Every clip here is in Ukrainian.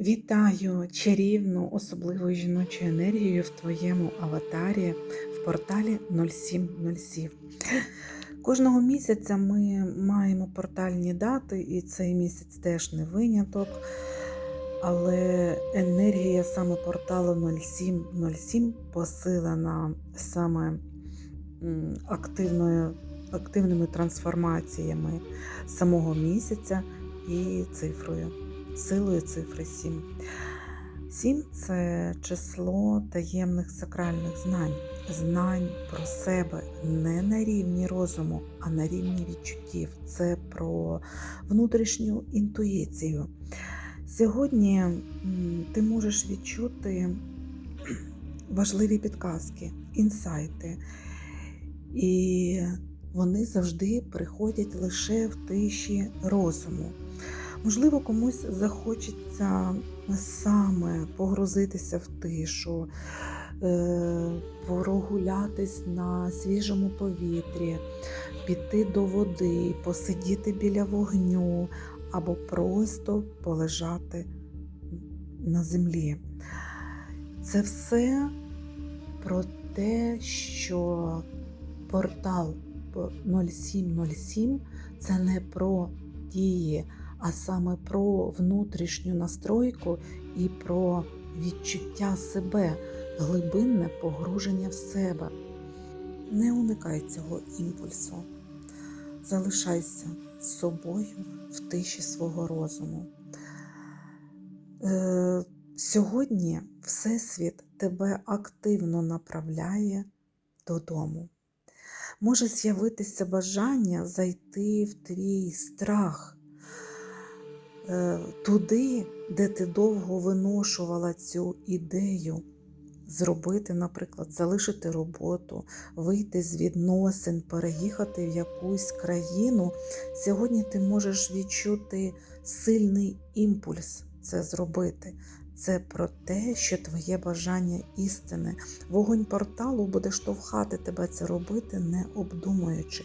Вітаю чарівну особливу жіночу енергію в твоєму аватарі в порталі 0707. Кожного місяця ми маємо портальні дати, і цей місяць теж не виняток. Але енергія саме порталу 0707 посилена саме активною, активними трансформаціями самого місяця і цифрою силою цифри 7. 7 це число таємних сакральних знань, знань про себе не на рівні розуму, а на рівні відчуттів. Це про внутрішню інтуїцію. Сьогодні ти можеш відчути важливі підказки, інсайти. І вони завжди приходять лише в тиші розуму. Можливо, комусь захочеться саме погрузитися в тишу, е, прогулятись на свіжому повітрі, піти до води, посидіти біля вогню або просто полежати на землі. Це все про те, що портал 0707 це не про дії а саме про внутрішню настройку і про відчуття себе, глибинне погруження в себе. Не уникай цього імпульсу. Залишайся з собою в тиші свого розуму. Е, Сьогодні Всесвіт тебе активно направляє додому. Може з'явитися бажання зайти в твій страх, туди, де ти довго виношувала цю ідею, зробити, наприклад, залишити роботу, вийти з відносин, переїхати в якусь країну. Сьогодні ти можеш відчути сильний імпульс це зробити. Це про те, що твоє бажання істини. Вогонь порталу буде штовхати тебе це робити, не обдумуючи.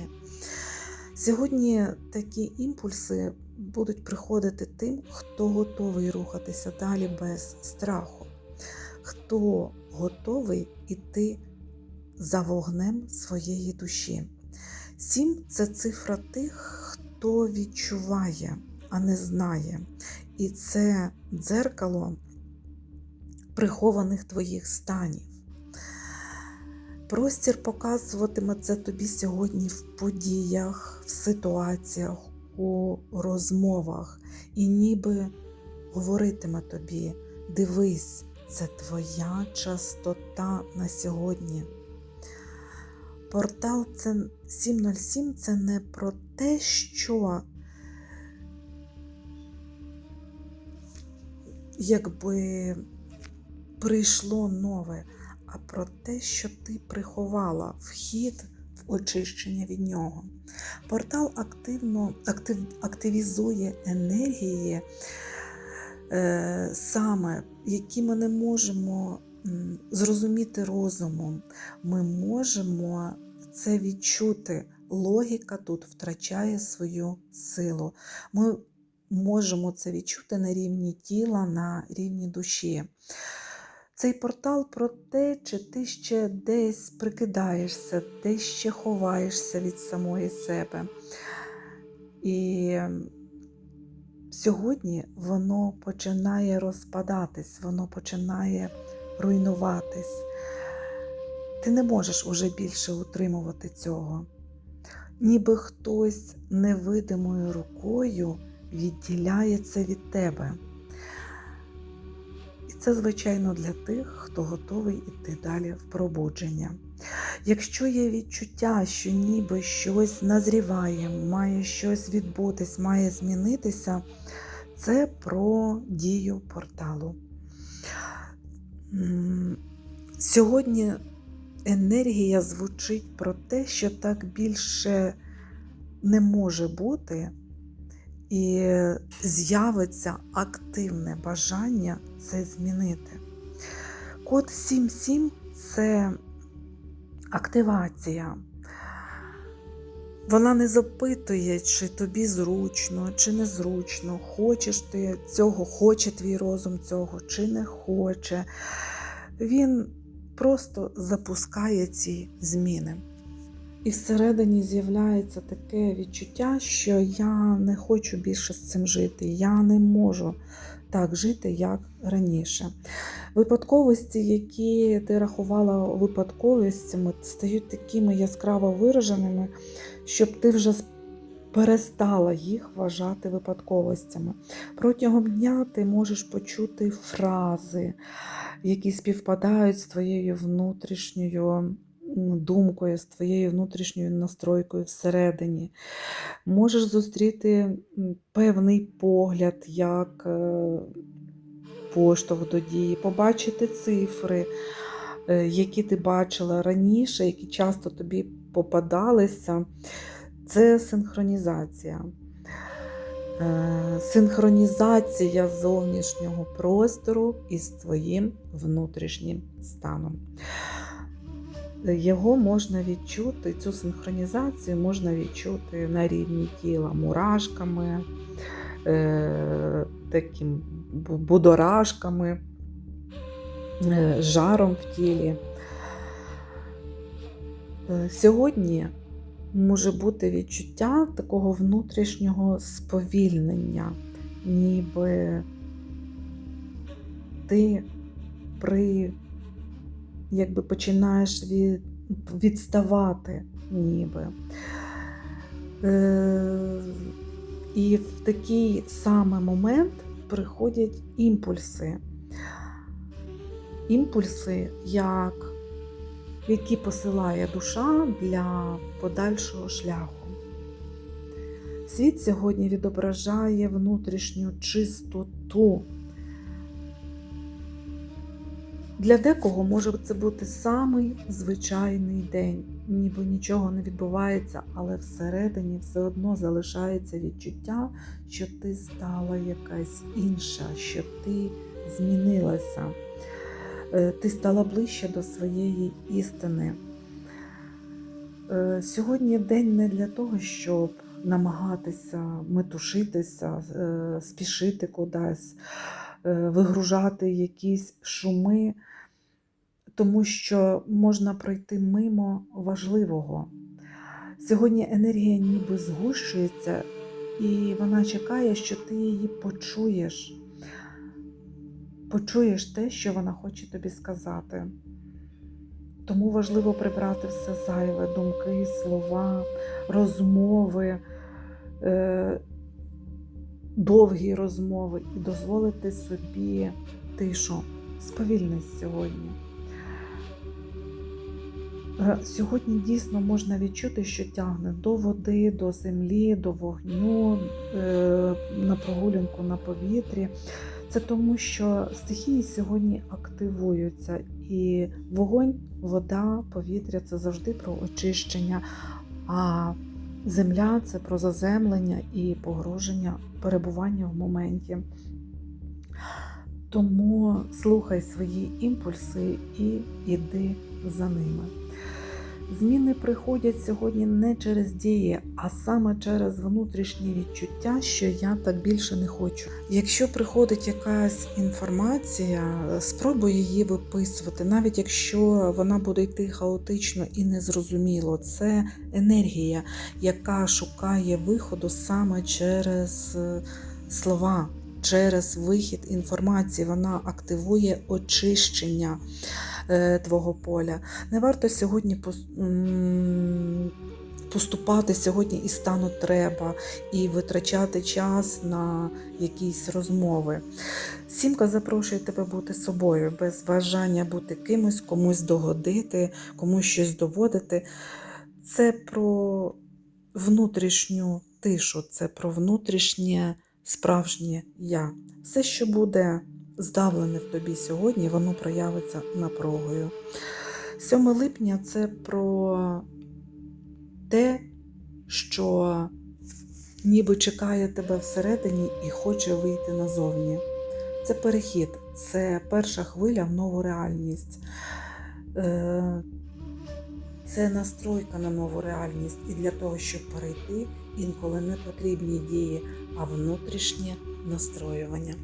Сьогодні такі імпульси будуть приходити тим, хто готовий рухатися далі без страху, хто готовий іти за вогнем своєї душі. Сім це цифра тих, хто відчуває, а не знає. І це дзеркало прихованих твоїх станів. Простір показуватиме це тобі сьогодні в подіях, в ситуаціях, у розмовах, і ніби говоритиме тобі: дивись, це твоя частота на сьогодні. Портал 707 це не про те, що якби прийшло нове, а про те, що ти приховала вхід очищення від нього. Портал активно актив, активізує енергії, е, саме, які ми не можемо зрозуміти розумом. Ми можемо це відчути. Логіка тут втрачає свою силу. Ми можемо це відчути на рівні тіла, на рівні душі. Цей портал про те, чи ти ще десь прикидаєшся, десь ще ховаєшся від самої себе. І сьогодні воно починає розпадатись, воно починає руйнуватись. Ти не можеш уже більше утримувати цього. Ніби хтось невидимою рукою відділяє це від тебе. Це, звичайно, для тих, хто готовий йти далі в пробудження. Якщо є відчуття, що ніби щось назріває, має щось відбутись, має змінитися, це про дію порталу. Сьогодні енергія звучить про те, що так більше не може бути і з'явиться активне бажання це змінити. Код 77 це активація. Вона не запитує, чи тобі зручно, чи незручно, хочеш ти цього, хоче твій розум цього, чи не хоче. Він просто запускає ці зміни. І всередині з'являється таке відчуття, що я не хочу більше з цим жити. Я не можу так жити, як раніше. Випадковості, які ти рахувала випадковостями, стають такими яскраво вираженими, щоб ти вже перестала їх вважати випадковостями. Протягом дня ти можеш почути фрази, які співпадають з твоєю внутрішньою думкою, з твоєю внутрішньою настройкою всередині. Можеш зустріти певний погляд, як е, поштовх до дії, побачити цифри, е, які ти бачила раніше, які часто тобі попадалися. Це синхронізація. Е, синхронізація зовнішнього простору із твоїм внутрішнім станом. Його можна відчути, цю синхронізацію можна відчути на рівні тіла мурашками, е, таким будоражками, е, жаром в тілі. Е, сьогодні може бути відчуття такого внутрішнього сповільнення, ніби ти при якби починаєш від, відставати, ніби. Е, І в такий саме момент приходять імпульси. Імпульси, як, які посилає душа для подальшого шляху. Світ сьогодні відображає внутрішню чистоту. Для декого може це бути самий звичайний день, ніби нічого не відбувається, але всередині все одно залишається відчуття, що ти стала якась інша, що ти змінилася, е, ти стала ближче до своєї істини. Е, сьогодні день не для того, щоб намагатися метушитися, е, спішити кудись, вигружати якісь шуми тому що можна пройти мимо важливого. Сьогодні енергія ніби згущується, і вона чекає, що ти її почуєш. Почуєш те, що вона хоче тобі сказати. Тому важливо прибрати все зайве, думки, слова, розмови, е, довгі розмови і дозволити собі тишу, сповільнись сьогодні. Сьогодні дійсно можна відчути, що тягне до води, до землі, до вогню, е, на прогулянку на повітрі. Це тому, що стихії сьогодні активуються, і вогонь, вода, повітря це завжди про очищення, а земля це про заземлення і погроження, перебування в моменті. Тому слухай свої імпульси і йди за ними. Зміни приходять сьогодні не через дії, а саме через внутрішнє відчуття, що я так більше не хочу. Якщо приходить якась інформація, спробуй її виписувати, навіть якщо вона буде йти хаотично і незрозуміло. Це енергія, яка шукає виходу саме через е, слова. Через вихід інформації вона активує очищення. Е, твого поля. Не варто сьогодні поступати сьогодні і стану треба, і витрачати час на якісь розмови. Сімка запрошує тебе бути собою, без бажання бути кимось, комусь догодити, комусь щось доводити. Це про внутрішню тишу, це про внутрішнє справжнє я. Все, що буде здавлене в тобі сьогодні, воно проявиться напругою. 7 липня це про те, що ніби чекає тебе всередині і хоче вийти назовні. Це перехід, це перша хвиля в нову реальність. Е, Це настройка на нову реальність, і для того, щоб перейти, інколи не потрібні дії, а внутрішнє настроювання.